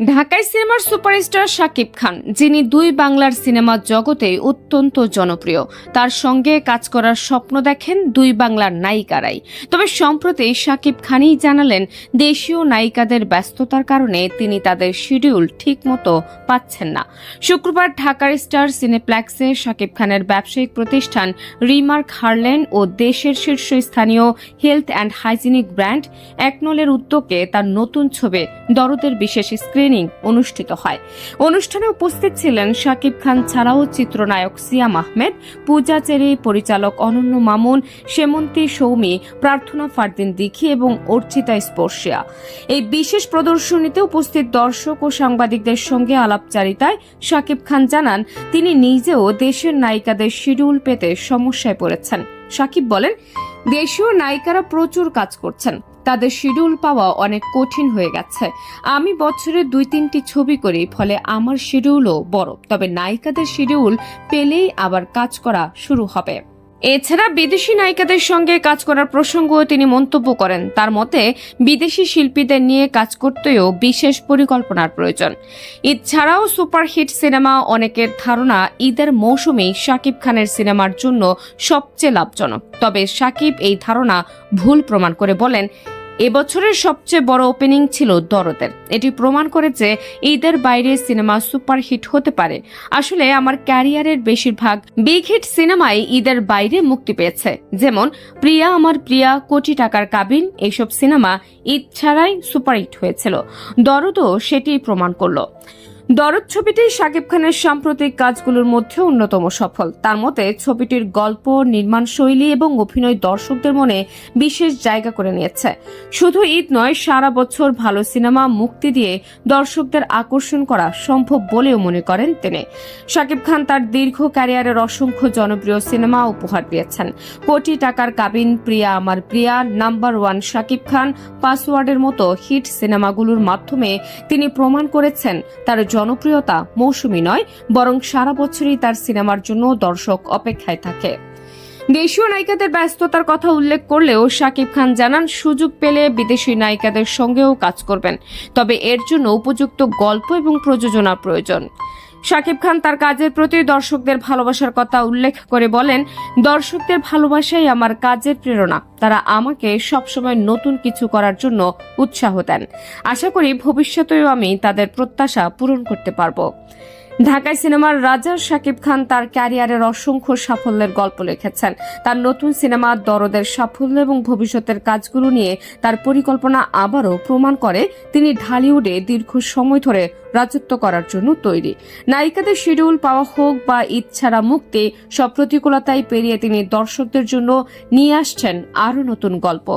ঢাকায় সিনেমার সুপারস্টার শাকিব খান, যিনি দুই বাংলার সিনেমা জগতে অত্যন্ত জনপ্রিয়। তার সঙ্গে কাজ করার স্বপ্ন দেখেন দুই বাংলার নায়িকারাই। তবে সম্প্রতি শাকিব খানই জানালেন, দেশীয় নায়িকাদের ব্যস্ততার কারণে তিনি তাদের শিডিউল ঠিকমতো পাচ্ছেন না। শুক্রবার ঢাকার স্টার সিনেপ্লেক্সে শাকিব খানের ব্যবসায়িক প্রতিষ্ঠান রিমার্ক হারলেন ও দেশের শীর্ষস্থানীয় হেলথ অ্যান্ড হাইজিনিক ব্র্যান্ড একনলের উদ্যোগে তার নতুন ছবি দরদের বিশেষ স্ক্রিনিং অনুষ্ঠিত হয়। অনুষ্ঠানে উপস্থিত ছিলেন শাকিব খান ছাড়াও চিত্রনায়ক সিয়াম আহমেদ, পূজা চেরি, পরিচালক অনন্য মামুন, সেমন্তী সৌমি, প্রার্থনা ফারদিন দিঘি এবং অর্চিতা স্পর্শিয়া। এই বিশেষ প্রদর্শনীতে উপস্থিত দর্শক ও সাংবাদিকদের সঙ্গে আলাপচারিতায় শাকিব খান জানান, তিনি নিজেও দেশের নায়িকাদের শিডিউল পেতে সমস্যায় পড়েছেন। শাকিব বলেন, দেশীয় নায়িকারা প্রচুর কাজ করছেন। তাদের শিডিউল পাওয়া অনেক কঠিন হয়ে গেছে। আমি বছরে দুই তিনটি ছবি করি, ফলে আমার শিডিউলও বড়। তবে নায়িকাদের শিডিউল পেলেই আবার কাজ করা শুরু হবে। এছাড়া বিদেশি নায়িকাদের সঙ্গে কাজ করার প্রসঙ্গও তিনি মন্তব্য করেন। তার মতে, বিদেশি শিল্পীদের নিয়ে কাজ করতেও বিশেষ পরিকল্পনার প্রয়োজন। ঈদ ছাড়াও সুপারহিট সিনেমা অনেকের ধারণা, ঈদের মৌসুমেই শাকিব খানের সিনেমার জন্য সবচেয়ে লাভজনক। তবে শাকিব এই ধারণা ভুল প্রমাণ করে বলেন এবছরের সবচেয়ে বড় ওপেনিং ছিল দরদের। এটি প্রমাণ করেছে ঈদের বাইরে সিনেমা সুপারহিট হতে পারে। আসলে আমার ক্যারিয়ারের বেশিরভাগ বিগ হিট সিনেমাই ঈদের বাইরে মুক্তি পেয়েছে। যেমন, প্রিয়া আমার প্রিয়া, কোটি টাকার কাবিন, এইসব সিনেমা ঈদ ছাড়াই সুপারহিট হয়েছিল। দরদও সেটি প্রমাণ করল। দরদ ছবিটি শাকিব খানের সাম্প্রতিক কাজগুলোর মধ্যে অন্যতম সফল। তার মতে, ছবিটির গল্প, নির্মাণ শৈলী এবং অভিনয় দর্শকদের মনে বিশেষ জায়গা করে নিয়েছে। শুধু ঈদ নয়, সারা বছর ভালো সিনেমা মুক্তি দিয়ে দর্শকদের আকর্ষণ করা সম্ভব বলেও মনে করেন তিনি। শাকিব খান তার দীর্ঘ ক্যারিয়ারের অসংখ্য জনপ্রিয় সিনেমা উপহার দিয়েছেন। কোটি টাকার কাবিন প্রিয়া আমার প্রিয়া, নাম্বার ওয়ান শাকিব খান, পাসওয়ার্ডের মতো হিট সিনেমাগুলোর মাধ্যমে তিনি প্রমাণ করেছেন তার জনপ্রিয়তা মৌসুমি নয়, বরং সারা বছরই তার সিনেমার জন্য দর্শক অপেক্ষায় থাকে। দেশীয় নায়িকাদের ব্যস্ততার কথা উল্লেখ করলেও শাকিব খান জানান, সুযোগ পেলে বিদেশি নায়িকাদের সঙ্গেও কাজ করবেন। তবে এর জন্য উপযুক্ত গল্প এবং প্রযোজনা প্রয়োজন। শাকিব খান তার কাজের প্রতি দর্শকদের ভালোবাসার কথা উল্লেখ করে বলেন, দর্শকদের ভালোবাসাই আমার কাজের প্রেরণা। তারা আমাকে সবসময় নতুন কিছু করার জন্য উৎসাহ দেন। আশা করি ভবিষ্যতেও আমি তাদের প্রত্যাশা পূরণ করতে পারব। ঢাকায় সিনেমার রাজা শাকিব খান তার ক্যারিয়ারের অসংখ্য সাফল্যের গল্প লিখেছেন। তার নতুন সিনেমা দরদের সাফল্য এবং ভবিষ্যতের কাজগুলো নিয়ে তার পরিকল্পনা আবারও প্রমাণ করে তিনি ঢালিউডে দীর্ঘ সময় ধরে রাজত্ব করার জন্য তৈরি। নায়িকাদের শিডিউল পাওয়া হোক বা ইচ্ছারা মুক্তি, সব প্রতিকূলতাই পেরিয়ে তিনি দর্শকদের জন্য নিয়ে আসছেন আরও নতুন গল্প।